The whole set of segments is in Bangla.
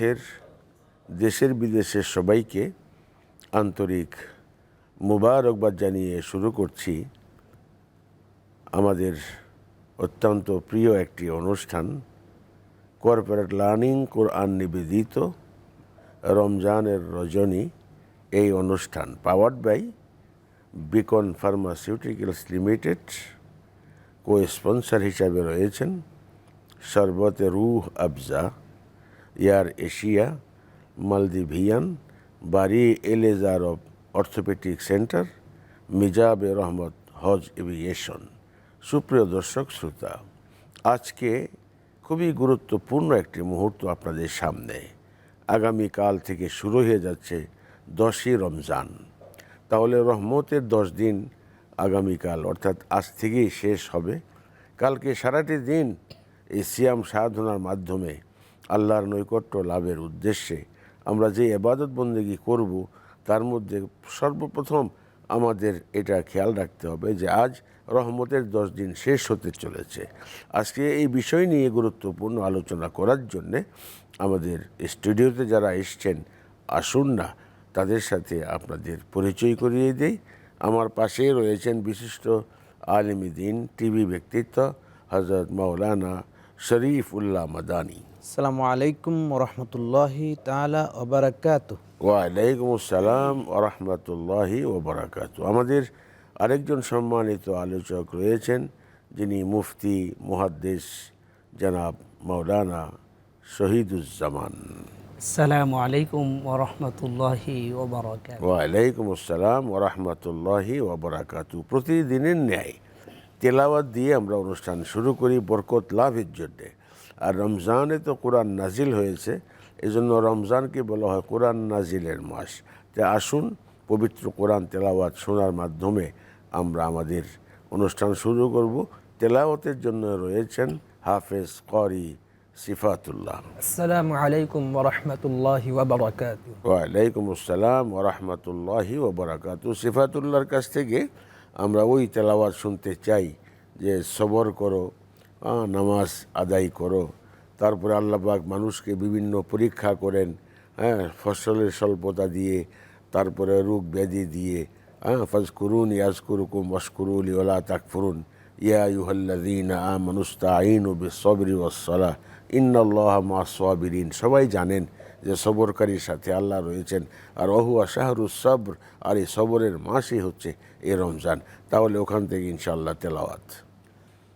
কাছের দেশের বিদেশের সবাইকে আন্তরিক মুবারকবাদ জানিয়ে শুরু করছি আমাদের অত্যন্ত প্রিয় একটি অনুষ্ঠান কর্পোরেট লার্নিং কোরআন নিবেদিত রমজানের রজনী। এই অনুষ্ঠান powered by Beacon pharmaceuticals limited co sponsor হিসাবে রয়েছেন শরবতে Rooh Afza. Air Asia Maldivian Bari Ilizarov of orthopaedic centre, Mizabe Rahmat Hajj aviation সুপ্রিয় দর্শক, শ্রোতা, আজকে খুবই গুরুত্বপূর্ণ একটি মুহূর্ত আপনাদের সামনে। আগামীকাল থেকে শুরু হয়ে যাচ্ছে দশই রমজান। তাহলে রহমতের দশ দিন আগামীকাল, অর্থাৎ আজ থেকেই শেষ হবে। কালকে সারাটি দিন এই সিয়াম সাধনার মাধ্যমে আল্লাহর নৈকট্য লাভের উদ্দেশ্যে আমরা যে এবাদত বন্দেগী করব, তার মধ্যে সর্বপ্রথম আমাদের এটা খেয়াল রাখতে হবে যে আজ রহমতের দশ দিন শেষ হতে চলেছে। আজকে এই বিষয় নিয়ে গুরুত্বপূর্ণ আলোচনা করার জন্যে আমাদের স্টুডিওতে যারা এসছেন, আসুন না, তাদের সাথে আপনাদের পরিচয় করিয়ে দেই। আমার পাশে রয়েছেন বিশিষ্ট আলিমী দিন, টিভি ব্যক্তিত্ব হজরত মাওলানা শরীফ উল্লাহ মাদানী। আসসালামু আলাইকুম রহমতুল্লাহি তালা ওবরাকাত। ওয়ালাইকুম আসসালাম ওরহমতুল্লাহি ওবরাকাত। আমাদের আরেকজন সম্মানিত আলোচক রয়েছেন যিনি মুফতি মুহাদ্দিস জনাব মাওলানা শহীদুজ্জামান। আসসালামু আলাইকুম ওরহমতুল্লাহি ওবরাকাত। ওয়ালাইকুম আসসালাম ওরহমতুল্লাহি ওবরাকাতু। প্রতিদিনের ন্যায় তেলাওয়াত দিয়ে আমরা অনুষ্ঠান শুরু করি বরকত লাভের জন্যে। আর রমজানে তো কোরআন নাজিল হয়েছে এজন্য রমজানকে বলা হয় কোরআন নাজিলের মাস। তা আসুন পবিত্র কোরআন তেলাওয়াত শোনার মাধ্যমে আমরা আমাদের অনুষ্ঠান শুরু করব। তেলাওয়াতের জন্য রয়েছেন হাফেজ করি সিফাতুল্লাহ। আসসালামু আলাইকুম ওরহমতুল্লাহি ওবরাকাত। ওয়ালাইকুম আসসালাম ওরহমতুল্লাহি ওবরাকাতু। সিফাতুল্লাহর কাছ থেকে আমরা ওই তেলাওয়াত শুনতে চাই যে সবর করো নামাজ আদায় করো। তারপরে আল্লাহবাক মানুষকে বিভিন্ন পরীক্ষা করেন হ্যাঁ ফসলের স্বল্পতা দিয়ে, তারপরে রোগ ব্যাধি দিয়ে হ্যাঁ ফজ করুন ইয়াজ করুকুম ওয়াসকুরুলি ওলা তাকফুরুন। ইয়া ইউহাল্লাযীনা মানুষতা আইন ও বেসবরি ওয়াসসালাহ। ইন্নাল্লাহ মা সাবিরিন সবাই জানেন যে সবরকারীর সাথে আল্লাহ রয়েছেন। আর অহু শাহরুস সবর, আর এই সবরের মাসই হচ্ছে এ রমজান। তাহলে ওখান থেকে ইনশাআল্লাহ তেলাওয়াত।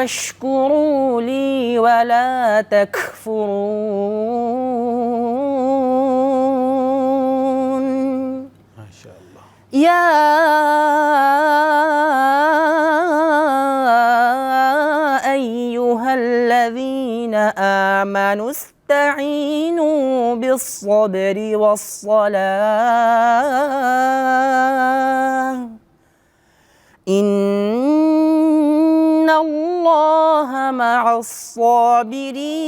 واشكروا لي ولا تكفرون. ما شاء الله. يا أيها الذين آمنوا استعينوا بالصبر والصلاة. إن مع الصابرين.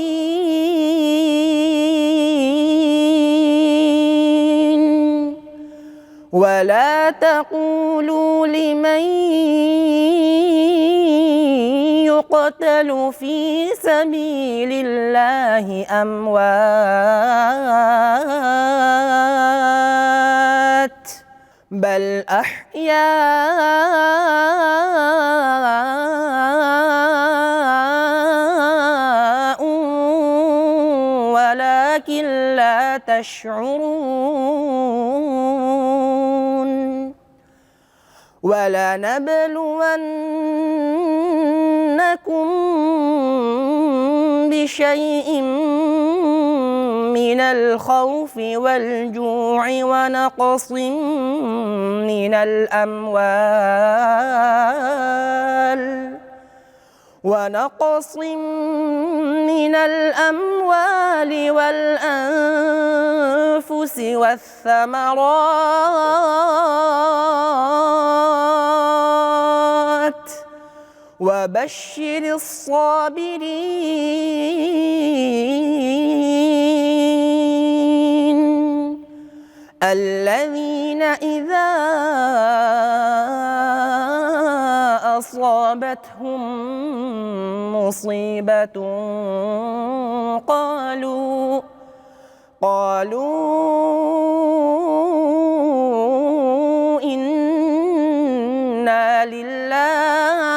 ولا تقولوا لمن يقتل في سبيل الله أموات بل أحياء ولكن لا تشعرون. ولنبلونكم بشيء من الخوف والجوع ونقص من الأموال. ونقص من الأموال والثمرات وبشر الصابرين الذين إذا أصابتهم مصيبة قالوا قالوا إنا لله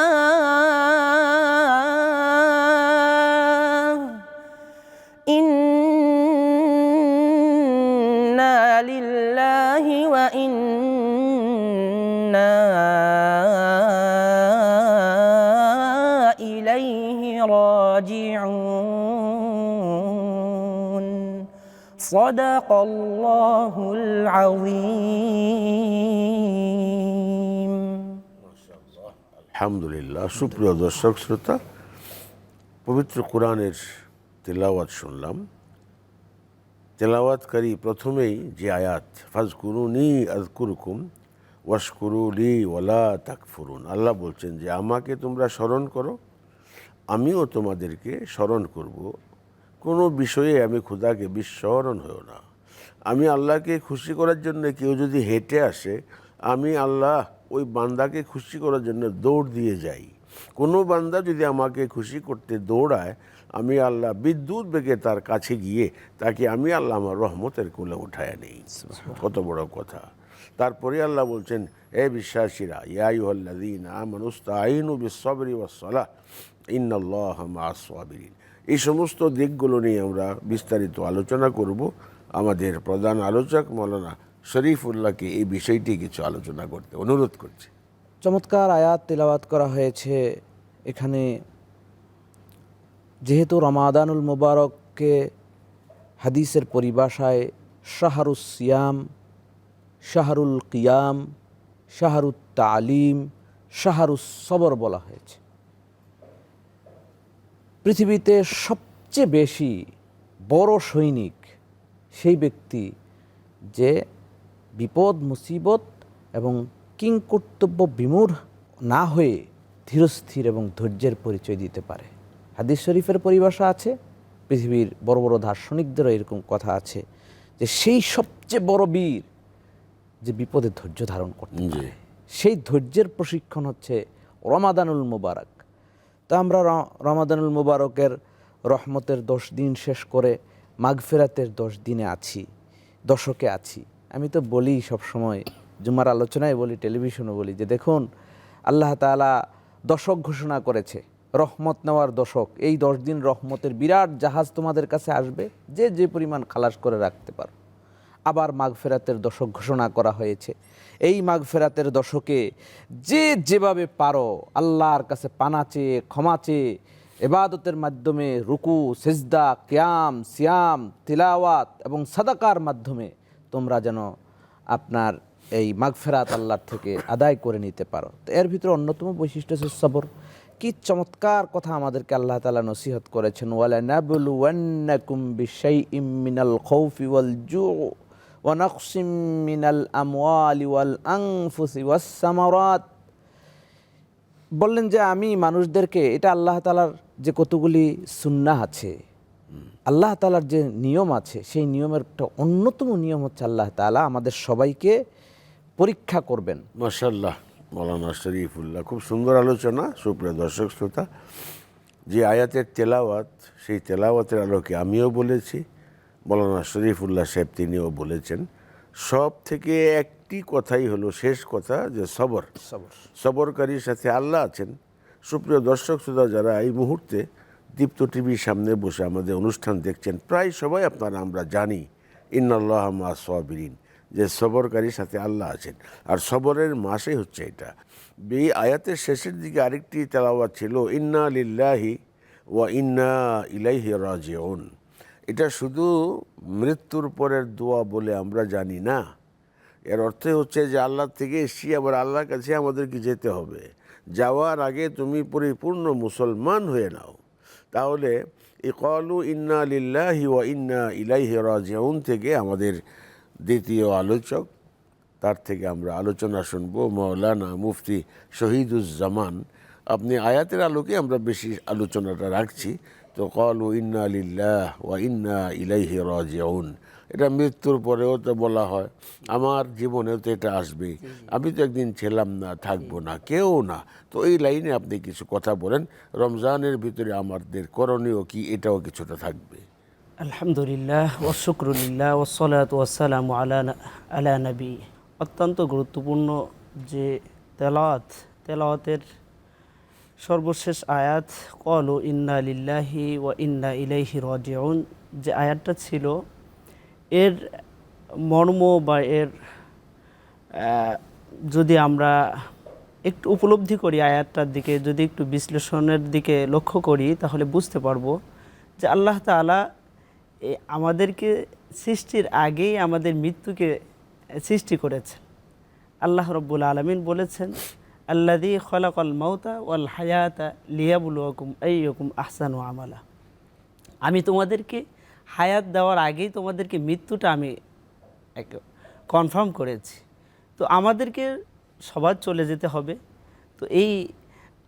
صدق الله العظيم আলহামদুলিল্লাহ সুপ্রিয় দর্শক শ্রোতা পবিত্র কোরআনের তেলাওয়াত শুনলাম তেলাওয়াতকারী প্রথমেই যে আয়াত ফাজকুরুনি আজকুরকুম ওয়াশকুরু লি ওয়ালা তাকফুরুন আল্লাহ বলছেন যে আমাকে তোমরা স্মরণ করো আমিও তোমাদেরকে স্মরণ করব কোনো বিষয়ে আমি খুদাকে বিস্মরণ হয়েও না। আমি আল্লাহকে খুশি করার জন্য কেউ যদি হেঁটে আসে আমি আল্লাহ ওই বান্দাকে খুশি করার জন্য দৌড় দিয়ে যাই। কোনো বান্দা যদি আমাকে খুশি করতে দৌড়ায় আমি আল্লাহ বিদ্যুৎ বেগে তার কাছে গিয়ে তাকে আমি আল্লাহ আমার রহমতের কোলে উঠায় নেই। কত বড় কথা। তারপরে আল্লাহ বলছেন এ বিশ্বাসীরা ইয়াই হল্লা দিন ইয়াইহল্লাদিন আমানুস্তাইনু বিসবরি ওয়াসসালাহ ইন্নাল্লাহ মা'আস সাবিরিন। এই সমস্ত দিকগুলো নিয়ে আমরা বিস্তারিত আলোচনা করব। আমাদের প্রধান আলোচক মৌলানা শরীফুল্লাহকে এই বিষয়টি কিছু আলোচনা করতে অনুরোধ করছি। চমৎকার আয়াত তেলাওয়াত করা হয়েছে এখানে। যেহেতু রমাদানুল মুবারককে হাদিসের পরিভাষায় শাহরুস সিয়াম, শাহরুল কিয়াম, শাহরুত তালিম, শাহরুস সবর বলা হয়েছে। পৃথিবীতে সবচেয়ে বেশি বড় সৈনিক সেই ব্যক্তি যে বিপদ মুসিবত এবং কিংকর্তব্য বিমূঢ় না হয়ে ধীরস্থির এবং ধৈর্যের পরিচয় দিতে পারে। হাদিস শরীফের পরিভাষা আছে পৃথিবীর বড় বড় দার্শনিকদেরও এরকম কথা আছে যে সেই সবচেয়ে বড় বীর যে বিপদে ধৈর্য ধারণ করতে সেই ধৈর্যের প্রশিক্ষণ হচ্ছে রমাদানুল মুবারক। তা আমরা রমাদানুল মুবারকের রহমতের দশ দিন শেষ করে মাগফেরাতের দশ দিনে আছি, দশকে আছি। আমি তো বলি সব সময়, জুমার আলোচনায় বলি, টেলিভিশনে বলি যে দেখুন, আল্লাহ তাআলা দশক ঘোষণা করেছে, রহমত নেওয়ার দশক। এই দশ দিন রহমতের বিরাট জাহাজ তোমাদের কাছে আসবে, যে যে পরিমাণ খালাস করে রাখতে পারো। আবার মাগফেরাতের দশক ঘোষণা করা হয়েছে। এই মাগফেরাতের দশকে যে যেভাবে পারো, আল্লাহর কাছে পানা চেয়ে, ক্ষমা চেয়ে এবাদতের মাধ্যমে রুকু, সেজদা, কিয়াম, সিয়াম, তিলাওয়াত এবং সাদাকার মাধ্যমে তোমরা যেন আপনার এই মাগফেরাত আল্লাহর থেকে আদায় করে নিতে পারো। তো এর ভিতরে অন্যতম বৈশিষ্ট্য হচ্ছে সবর। কি চমৎকার কথা আমাদেরকে আল্লাহ তালা নসিহত করেছেন ওয়ালা নাবলুওয়ান্নাকুম বিশাইইম মিনাল খাউফি ওয়াল জু' ওয়ানাকসিম মিনাল আমওয়ালি ওয়াল আংফুসি বললেন যে আমি মানুষদেরকে, এটা আল্লাহ তালার যে কতগুলি সুন্না আছে, আল্লাহ তালার যে নিয়ম আছে, সেই নিয়মের একটা অন্যতম নিয়ম হচ্ছে আল্লাহ তালা আমাদের সবাইকে পরীক্ষা করবেন। মাসাল্লাহ মৌলানা শরীফুল্লাহ, খুব সুন্দর আলোচনা, সুপ্রিয় দর্শক শ্রোতা। যে আয়াতের তেলাওয়াত, সেই তেলাওয়াতের আলোকে আমিও বলেছি মৌলানা শরীফুল্লাহ সাহেব তিনিও বলেছেন সব থেকে একটি কথাই হলো শেষ কথা যে সবর। সবর। সবরকারীর সাথে আল্লাহ আছেন। সুপ্রিয় দর্শক শ্রোতা যারা এই মুহূর্তে দীপ্ত টিভির সামনে বসে আমাদের অনুষ্ঠান দেখছেন প্রায় সবাই আপনারা আমরা জানি ইন্নাল্লাহ মা সবিরিন যে সবরকারীর সাথে আল্লাহ আছেন। আর সবরের মাসে হচ্ছে এটা। এই আয়াতের শেষের দিকে আরেকটি তেলাওয়াত ছিল ইন্না লিল্লাহি ওয়া ইন্না ইলাইহি রাজিউন। এটা শুধু মৃত্যুর পরের দোয়া বলে আমরা জানি না। এর অর্থ হচ্ছে যে আল্লাহ থেকে এসছি, আবার আল্লাহর কাছে আমাদেরকে যেতে হবে। যাওয়ার আগে তুমি পরিপূর্ণ মুসলমান হয়ে নাও। তাহলে এই কলু ইন্না লিল্লাহি ওয়া ইন্না ইলাইহি রাজিউন থেকে আমাদের দ্বিতীয় আলোচক, তার থেকে আমরা আলোচনা শুনব মৌলানা মুফতি শহীদুজ্জামান। আপনি আয়াতের আলোকে আমরা বেশি আলোচনাটা রাখছি। তো কলু ইন্না লিল্লাহ ওয়া ইন্না ইলাইহি রাজিউন। এটা মৃত্যুর পরেও তো বলা হয়। আমার জীবনেও তো এটা আসবে। আমি তো একদিন ছিলাম না থাকব না কেউ না। তো এই লাইনে আপনি কিছু কথা বলেন। রমজানের ভিতরে আমাদের করণীয় কি? এটাও কিছুটা থাকবে। আলহামদুলিল্লাহ ওশুক্রুলিল্লাহ ওসলাত ওয়াসালাম আলা আলা নবী। অত্যন্ত গুরুত্বপূর্ণ যে তেলাওয়াত তেলাওয়াতের সর্বশেষ আয়াত কল ইন্না লিল্লাহি ওয়া ইন্না ইলাইহি রাজিউন। যে আয়াতটা ছিল, এর মর্ম বা এর যদি আমরা একটু উপলব্ধি করি আয়াতটার দিকে, যদি একটু বিশ্লেষণের দিকে লক্ষ্য করি, তাহলে বুঝতে পারব যে আল্লাহ তাআলা এ আমাদেরকে সৃষ্টির আগেই আমাদের মৃত্যুকে সৃষ্টি করেছেন। আল্লাহ রব্বুল আলমিন বলেছেন আল্লাদি খলাকল মাউতা ওয়াল হায়াতা লিয়াবুল ওকুম এই রকম আহসানু আমালা। আমি তোমাদেরকে হায়াত দেওয়ার আগেই তোমাদেরকে মৃত্যুটা আমি কনফার্ম করেছি। তো আমাদেরকে সবার চলে যেতে হবে। তো এই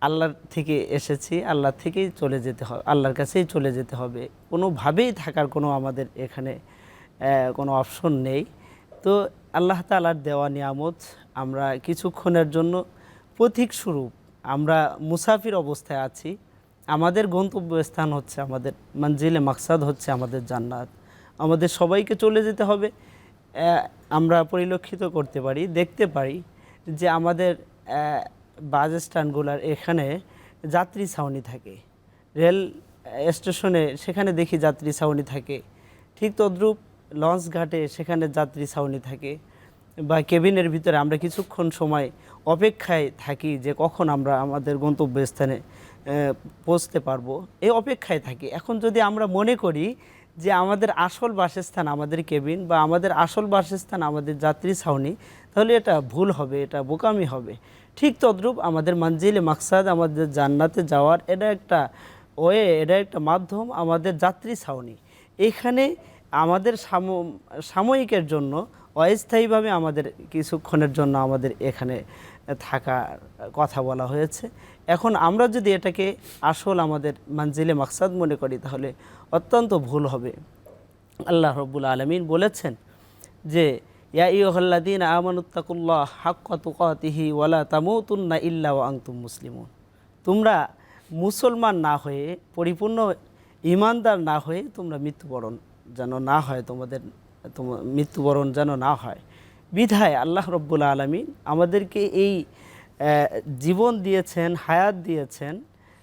আল্লাহর থেকে এসেছি, আল্লাহ থেকেই চলে যেতে হবে আল্লাহর কাছেই চলে যেতে হবে। কোনোভাবেই থাকার কোনো আমাদের এখানে কোনো অপশন নেই। তো আল্লাহ তালার দেওয়া নিয়ামত আমরা কিছুক্ষণের জন্য পথিক স্বরূপ। আমরা মুসাফির অবস্থায় আছি। আমাদের গন্তব্যস্থান হচ্ছে আমাদের মঞ্জিলে মাকসাদ হচ্ছে আমাদের জান্নাত। আমাদের সবাইকে চলে যেতে হবে। আমরা পরিলক্ষিত করতে পারি, দেখতে পারি যে আমাদের বাস স্ট্যান্ডগুলার এখানে যাত্রী ছাউনি থাকে। রেল স্টেশনে সেখানে দেখি যাত্রী ছাউনি থাকে। ঠিক তদ্রূপ লঞ্চ ঘাটে সেখানে যাত্রী ছাউনি থাকে। বা কেবিনের ভিতরে আমরা কিছুক্ষণ সময় অপেক্ষায় থাকি যে কখন আমরা আমাদের গন্তব্যস্থানে পৌঁছতে পারব। এই অপেক্ষায় থাকি। এখন যদি আমরা মনে করি যে আমাদের আসল বাসস্থান আমাদের কেবিন বা আমাদের আসল বাসস্থান আমাদের যাত্রী ছাউনি, তাহলে এটা ভুল হবে, এটা বোকামি হবে। ঠিক তদ্রূপ আমাদের মঞ্জিলে মাকসাদ, আমাদের জান্নাতে যাওয়ার এটা একটা ওয়ে, এটা একটা মাধ্যম আমাদের যাত্রী ছাউনি। এখানে আমাদের সাম- সাময়িকের জন্য অস্থায়ীভাবে আমাদের কিছুক্ষণের জন্য আমাদের এখানে থাকার কথা বলা হয়েছে। এখন আমরা যদি এটাকে আসল আমাদের মঞ্জিলে মাকসাদ মনে করি, তাহলে অত্যন্ত ভুল হবে। আল্লাহ রব্বুল আলমিন বলেছেন যে, ইয়া ইহল্লাদিন আমানুত্তাকুল্লাহ হাক্কা ওয়ালা তামুতুন্না ইল্লা ওয়া আনতুম মুসলিমুন। তোমরা মুসলমান না হয়ে, পরিপূর্ণ ইমানদার না হয়ে তোমরা মৃত্যুবরণ যেন না হয় তোমাদের তোমার মৃত্যুবরণ যেন না হয়। বিধায় আল্লাহ রব্বুল আলমিন আমাদেরকে এই জীবন দিয়েছেন, হায়াত দিয়েছেন,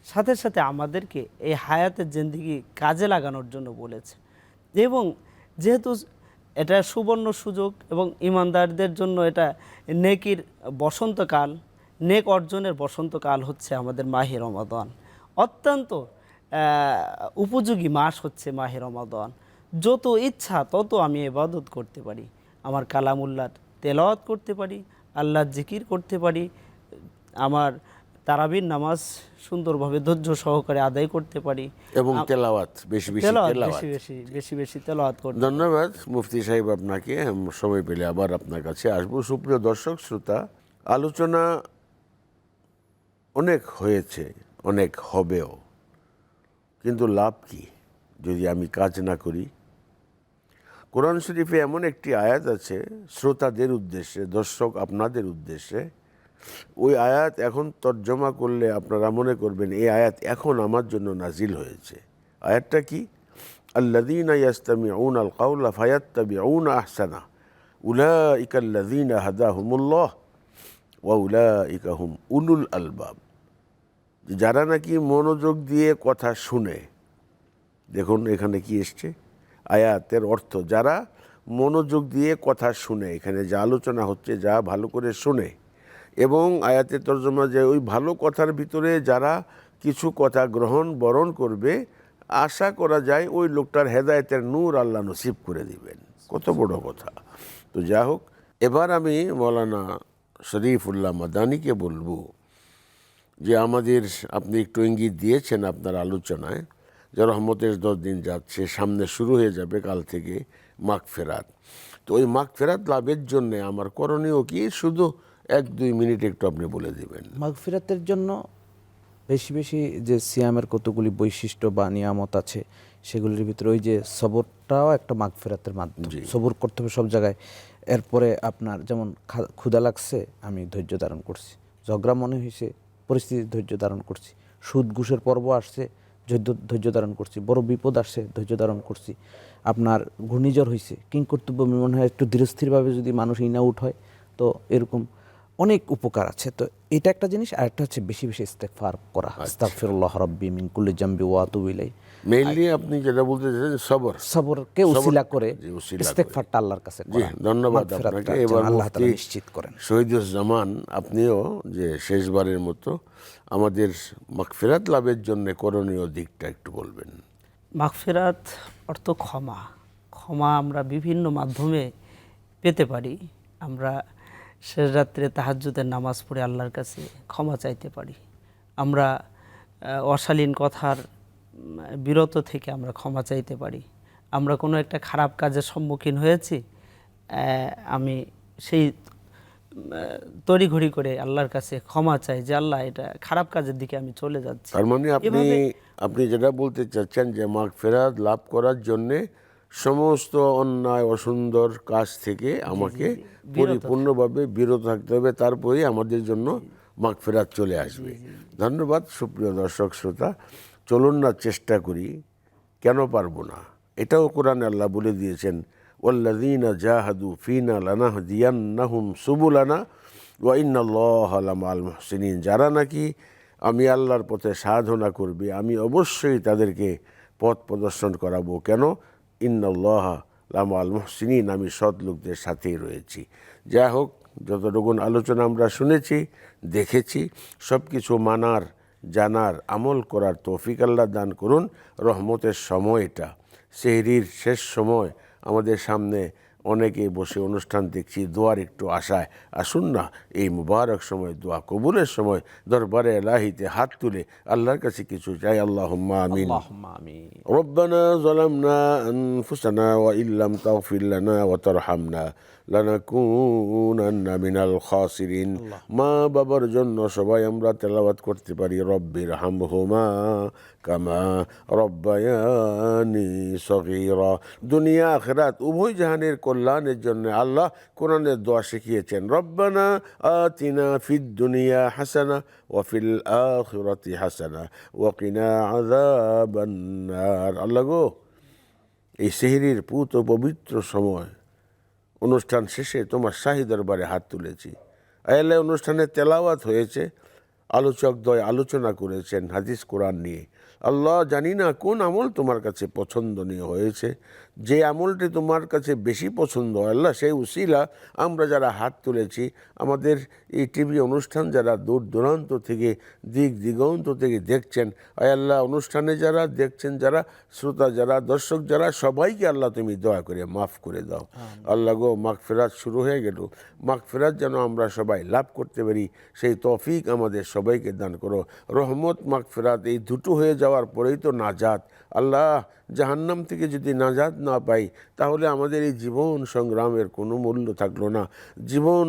সাথে সাথে আমাদেরকে এই হায়াতের জিন্দিগি কাজে লাগানোর জন্য বলেছে এবং যেহেতু এটা সুবর্ণ সুযোগ এবং ইমানদারদের জন্য এটা নেকির বসন্তকাল, নেক অর্জনের বসন্তকাল হচ্ছে আমাদের মাহে রমাদান। অত্যন্ত উপযোগী মাস হচ্ছে মাহে রমাদান। যত ইচ্ছা তত আমি এবাদত করতে পারি। আমার কালামুল্লার তেলাওয়াত করতে পারি আল্লাহর জিকির করতে পারি আমার তারাবির নামাজ সুন্দরভাবে ধৈর্য সহকারে আদায় করতে পারি। এবং তেলাওয়াত বেশি বেশি বেশি বেশি বেশি বেশি তেলাওয়াত করতে ধন্যবাদ মুফতি সাহেব আপনাকে সময় পেলে আবার আপনার কাছে আসব। সুপ্রিয় দর্শক শ্রোতা আলোচনা অনেক হয়েছে অনেক হবেও কিন্তু লাভ কি? যদি আমি কাজ না করি কোরআন শরীফে এমন একটি আয়াত আছে, শ্রোতাদের উদ্দেশ্যে, দর্শক আপনাদের উদ্দেশ্যে। ওই আয়াত এখন তর্জমা করলে আপনারা মনে করবেন, এই আয়াত এখন আমার জন্য নাজিল হয়েছে। আয়াতটা কি? আল্লাদিনা ইয়াস্তামি আউন আল কাউলা ফায়াত্তাবি আউন আহসানা। উলা ইকাল্লাদিনা হাদা হুমুল্লাহ ওয়া উলা ইকা হুম উনুল আলবাব। যারা নাকি মনোযোগ দিয়ে কথা শুনে, দেখুন এখানে কি এসছে। আয়াতের অর্থ, যারা মনোযোগ দিয়ে কথা শুনে, এখানে যা আলোচনা হচ্ছে, যা ভালো করে শুনে। এবং আয়াতের তর্জমা যে ওই ভালো কথার ভিতরে যারা কিছু কথা গ্রহণ, বরণ করবে, আশা করা যায় ওই লোকটার হেদায়েতের নূর আল্লাহ নসিব করে দিবেন। কত বড় কথা। তো যা হোক, এবার আমি মৌলানা শরীফুল্লাহ মাদানিকে বলব যে, আমাদের, আপনি একটু ইঙ্গিত দিয়েছেন আপনার আলোচনায়। যে রহমতের দশ দিন যাচ্ছে সামনে শুরু হয়ে যাবে কাল থেকে মাঘ ফেরাত। তো ওই মাঘ ফেরাত লাভের জন্য আমার করণীয় কি? শুধু এক দুই মিনিট একটু আপনি বলে দিবেন। মাগফিরাতের জন্য বেশি বেশি যে সিয়ামের কতগুলি বৈশিষ্ট্য বা নিয়ামত আছে সেগুলির ভিতরে ওই যে সবরটাও একটা মাঘ ফেরাতের মাধ্যম। সবর করতে হবে সব জায়গায়। এরপরে আপনার যেমন ক্ষুধা লাগছে আমি ধৈর্য ধারণ করছি। ঝগড়া মনে হয়েছে পরিস্থিতি ধৈর্য ধারণ করছি। সুদ ঘুষের পর্ব আসছে ধৈর্য ধৈর্য ধারণ করছি। বড় বিপদ আসছে ধৈর্য ধারণ করছি। আপনার ঘূর্ণিঝড় হয়েছে কিং কর্তব্য মনে হয় একটু ধীরস্থিরভাবে যদি মানুষ ইন আউট হয় তো এরকম অনেক উপকার আছে। তো এটা একটা জিনিস আর একটা হচ্ছে বেশি বেশি ইস্তেগফার করা। আস্তাগফিরুল্লাহ রব্বি মিন জাম্বি ওয়াতুবিলাই ওয়া মেইনলি আপনি যেটা বলতে চাইছেন সবর। সবরকে উসিলা করে করে। ইস্তেগফারটা আল্লাহর কাছে জি করা। ধন্যবাদ আপনাকে। এবার আল্লাহ তাআলা নিশ্চিত করেন। শহীদুজ্জামান আপনিও যে শেষবারের মতো আমাদের মাগফিরাত লাভের জন্য করণীয় দিকটা একটু বলবেন। মাগফিরাত অর্থ ক্ষমা। ক্ষমা আমরা বিভিন্ন মাধ্যমে পেতে পারি। আমরা শেষ রাত্রে তাহাজ্জুদের নামাজ পড়ে আল্লাহর কাছে ক্ষমা চাইতে পারি। আমরা অশালীন কথার বিরত থেকে আমরা ক্ষমা চাইতে পারি। আমরা কোনো একটা খারাপ কাজের সম্মুখীন হয়েছি আমি সেই তড়িঘড়ি করে আল্লাহর কাছে ক্ষমা চাই যে আল্লাহ এটা খারাপ কাজের দিকে আমি চলে যাচ্ছি। তার মানে আপনি আপনি যেটা বলতে চাচ্ছেন যে মাগফিরাত লাভ করার জন্যে সমস্ত অন্যায় অসুন্দর কাজ থেকে আমাকে পরিপূর্ণভাবে বিরত থাকতে হবে তারপরেই আমাদের জন্য মাগফিরাত চলে আসবে। ধন্যবাদ সুপ্রিয় দর্শক শ্রোতা। চলুন না, চেষ্টা করি, কেন পারব না? এটাও কোরআন আল্লাহ বলে দিয়েছেন ওল্লাদিনা জাহাদু ফিনা লানাহদিয়ান্নাহুম সুবুলানা ওয়া ইন্নাল্লাহ লামাল মুহসিনিন। যারা নাকি আমি আল্লাহর পথে সাধনা করবে, আমি অবশ্যই তাদেরকে পথ প্রদর্শন করাবো। কেন? ইন্নাল্লাহ লামাল মুহসিনিন, আমি সৎ লোকদের সাথেই রয়েছি। যাই হোক, যতটুকুন আলোচনা আমরা শুনেছি, দেখেছি সব কিছু মানার জানার আমল করার তৌফিক আল্লাহ দান করুন। রহমতের সময় এটা। সেহরির শেষ সময় আমাদের সামনে অনেকে বসে অনুষ্ঠান দেখছি দোয়ার একটু আশায়। আসুন না এই মুবারক সময় দোয়া কবুলের সময় দরবারে লাহিতে হাত তুলে আল্লাহর কাছে কিছু চাই। আল্লাহ আমিন। রব্বানা জলামনা ইল্লাম লানাকুনান্না মিনাল খাসিরিন। মা বাবার জন্য সবাই আমরা তেলাওয়াত করতে পারি রব্বির হামহুমা কামা রব্বায়ানি সগীরা। দুনিয়া আখরাত উভয় জাহানের কল্যাণের জন্য আল্লাহ কোরআনের দোয়া শিখিয়েছেন রব্বানা আতিনা ফিদ দুনিয়া হাসানা ওয়াফিল আখিরাতি হাসানা ওয়াকিনা আযাবান্নার আল্লাহ গো এই সেহরির পুত পবিত্র সময় অনুষ্ঠান শেষে তোমার শাহি দরবারে হাত তুলেছি। আয়ালে অনুষ্ঠানে তেলাওয়াত হয়েছে। আলোচক দ্বয় আলোচনা করেছেন হাদিস কোরআন নিয়ে। আল্লাহ জানি না কোন আমল তোমার কাছে পছন্দনীয় হয়েছে। যে আমলটি তোমার কাছে বেশি পছন্দ হয় আল্লাহ সেই উসিলা আমরা যারা হাত তুলেছি আমাদের এই টিভি অনুষ্ঠান যারা দূর দূরান্ত থেকে দিক দিগন্ত থেকে দেখছেন আয় আল্লাহ অনুষ্ঠানে যারা দেখছেন যারা শ্রোতা যারা দর্শক যারা সবাইকে আল্লাহ তুমি দয়া করে মাফ করে দাও। আল্লাহ গো মাঘ ফেরাত শুরু হয়ে গেল। মাঘ ফেরাত যেন আমরা সবাই লাভ করতে পারি সেই তফিক আমাদের সবাইকে দান করো। রহমত মাঘ ফেরাত এই দুটো হয়ে যাওয়ার পরেই তো নাজাত। আল্লাহ জাহান্নাম থেকে যদি নাজাত না পাই তাহলে আমাদের এই জীবন সংগ্রামের কোনো মূল্য থাকল না। জীবন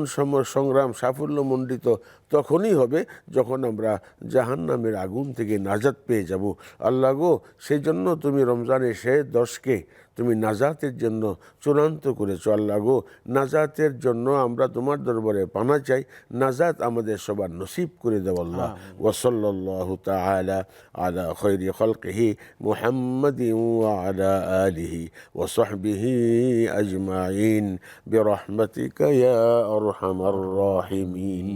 সংগ্রাম সাফল্যমণ্ডিত তখনই হবে যখন আমরা জাহান্নামের আগুন থেকে নাজাত পেয়ে যাব আল্লাহ গো সেই জন্য তুমি রমজানের সে দশকে তুমি নাজাতের জন্য চূড়ান্ত করেছো আল্লাহ গো নাজাতের জন্য আমরা তোমার দরবারে পানা চাই নাজাত আমাদের সবার নসিব করে দেব আল্লাহ ওসল্লাহ তালা আলা খৈরি খলকহি মুহাম্মদ وعلى آله وصحبه أجمعين برحمتك يا أرحم الراحمين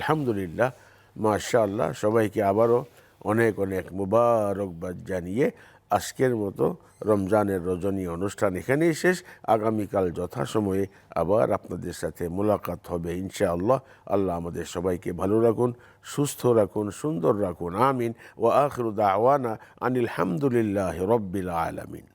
আলহামদুলিল্লাহ, মাশাআল্লাহ, সবাইকে আবারও অনেক অনেক মুবারকবাদ জানিয়ে আজকের মতো রমজানের রজনী অনুষ্ঠান এখানেই শেষ। আগামীকাল যথাসময়ে আবার আপনাদের সাথে মোলাকাত হবে ইনশাআল্লাহ। আল্লাহ আমাদের সবাইকে ভালো রাখুন, সুস্থ রাখুন, সুন্দর রাখুন, আমিন। ও আখরুদা আওয়ানা আনিলহামদুলিল্লাহ রব্বিল আলমিন।